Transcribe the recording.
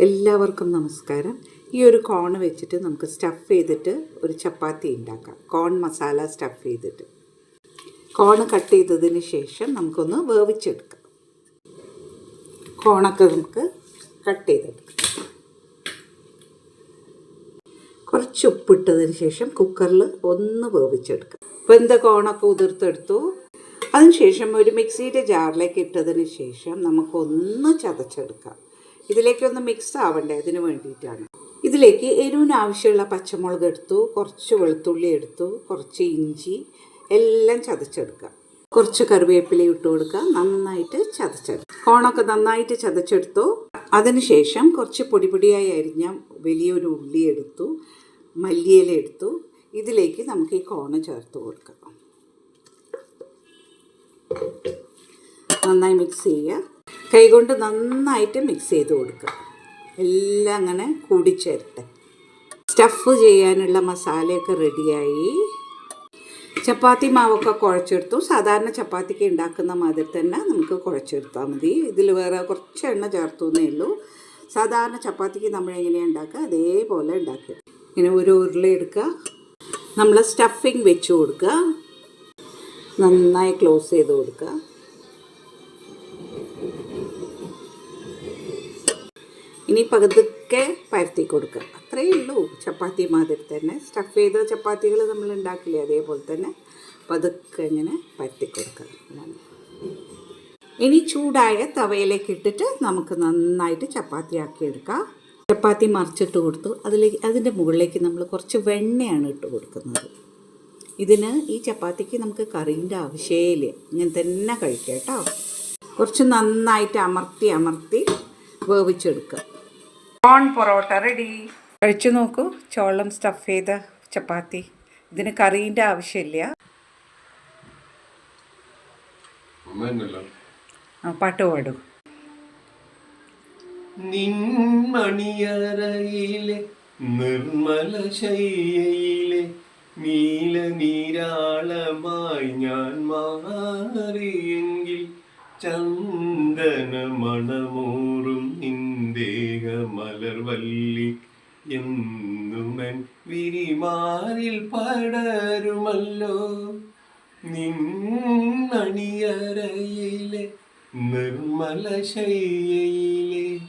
എല്ലാവർക്കും നമസ്കാരം. ഈ ഒരു കോൺ വെച്ചിട്ട് നമുക്ക് സ്റ്റഫ് ചെയ്തിട്ട് ഒരു ചപ്പാത്തി ഉണ്ടാക്കാം. കോൺ മസാല സ്റ്റഫ് ചെയ്തിട്ട്. കോൺ കട്ട് ചെയ്തതിന് ശേഷം നമുക്കൊന്ന് വേവിച്ചെടുക്കാം. കോണൊക്കെ നമുക്ക് കട്ട് ചെയ്തെടുക്കാം. കുറച്ച് ഉപ്പിട്ടതിന് ശേഷം കുക്കറിൽ ഒന്ന് വേവിച്ചെടുക്കാം. എന്താ കോണൊക്കെ ഉതിർത്തെടുത്തു? അതിനുശേഷം ഒരു മിക്സിയുടെ ജാറിലേക്ക് ഇട്ടതിന് ശേഷം നമുക്കൊന്ന് ചതച്ചെടുക്കാം. ഇതിലേക്കൊന്ന് മിക്സ് ആവണ്ടേ അതിന് വേണ്ടിയിട്ടാണ്. ഇതിലേക്ക് എരിവിന് ആവശ്യമുള്ള പച്ചമുളക് എടുത്തു കുറച്ച് വെളുത്തുള്ളി എടുത്തു കുറച്ച് ഇഞ്ചി എല്ലാം ചതച്ചെടുക്കുക. കുറച്ച് കറിവേപ്പില ഇട്ട് കൊടുക്കുക നന്നായിട്ട് ചതച്ചെടുക്കുക. കോണൊക്കെ നന്നായിട്ട് ചതച്ചെടുത്തു. അതിനുശേഷം കുറച്ച് പൊടി പൊടിയായി അരിഞ്ഞ വലിയൊരു ഉള്ളി എടുത്തു മല്ലിയില എടുത്തു. ഇതിലേക്ക് നമുക്ക് ഈ കോണ് ചേർത്ത് കൊടുക്കാം. നന്നായി മിക്സ് ചെയ്യുക. കൈകൊണ്ട് നന്നായിട്ട് മിക്സ് ചെയ്ത് കൊടുക്കുക. എല്ലാം അങ്ങനെ കൂടിച്ചേരട്ടെ. സ്റ്റഫ് ചെയ്യാനുള്ള മസാലയൊക്കെ റെഡിയായി ചപ്പാത്തി മാവൊക്കെ കുഴച്ചെടുത്തു. സാധാരണ ചപ്പാത്തിക്ക് ഉണ്ടാക്കുന്ന മാതിരി തന്നെ നമുക്ക് കുഴച്ചെടുത്താൽ മതി. ഇതിൽ വേറെ കുറച്ച് എണ്ണ ചേർത്തു എന്നേ ഉള്ളൂ. സാധാരണ ചപ്പാത്തിക്ക് നമ്മൾ എങ്ങനെയാണ് ഉണ്ടാക്കുക? അതേപോലെ ഉണ്ടാക്കുക ഇങ്ങനെ ഒരു ഉരുള എടുക്കുക. നമ്മൾ സ്റ്റഫിങ് വെച്ച് കൊടുക്കുക. നന്നായി ക്ലോസ് ചെയ്ത് കൊടുക്കുക. ഇനി പകുതിക്കെ പരത്തി കൊടുക്കുക. അത്രയേ ഉള്ളൂ. ചപ്പാത്തി മാതിരി തന്നെ. സ്റ്റഫ് ചെയ്ത ചപ്പാത്തികൾ നമ്മൾ ഉണ്ടാക്കില്ലേ അതേപോലെ തന്നെ പതുക്കെ ഇങ്ങനെ പരത്തി കൊടുക്കുക. ഇനി ചൂടായ തവയിലേക്ക് ഇട്ടിട്ട് നമുക്ക് നന്നായിട്ട് ചപ്പാത്തി ആക്കി എടുക്കാം. ചപ്പാത്തി മറിച്ചിട്ട് കൊടുത്തു. അതിലേക്ക് അതിന്റെ മുകളിലേക്ക് നമ്മൾ കുറച്ച് വെണ്ണയാണ് ഇട്ട് കൊടുക്കുന്നത്. ഇതിന് ഈ ചപ്പാത്തിക്ക് നമുക്ക് കറീന്റെ ആവശ്യമേ ഇല്ല ഇങ്ങനെ തന്നെ കഴിക്കാം കേട്ടോ. കുറച്ച് നന്നായിട്ട് അമർത്തി അമർത്തി വേവിച്ചെടുക്കുക. കോൺ പൊറോട്ട റെഡി കഴിച്ചു നോക്കൂ. ചോളം സ്റ്റഫ് ചെയ്ത ചപ്പാത്തി. ഇതിന് കറീന്റെ ആവശ്യമില്ല. പാട്ട് പാടും. നിൻമണിയറയിലെ നിർമ്മല ശൈലയിലെ നീല നീരാളമായി ഞാൻ മാറിയെങ്കിൽ ചന്ദന മണമൂറും മലർവല്ലി എന്നുമൻ വിരിമാറിൽ പടരുമല്ലോ. നിന്നണിയറയിലെ നിർമ്മല ശയ്യയിലെ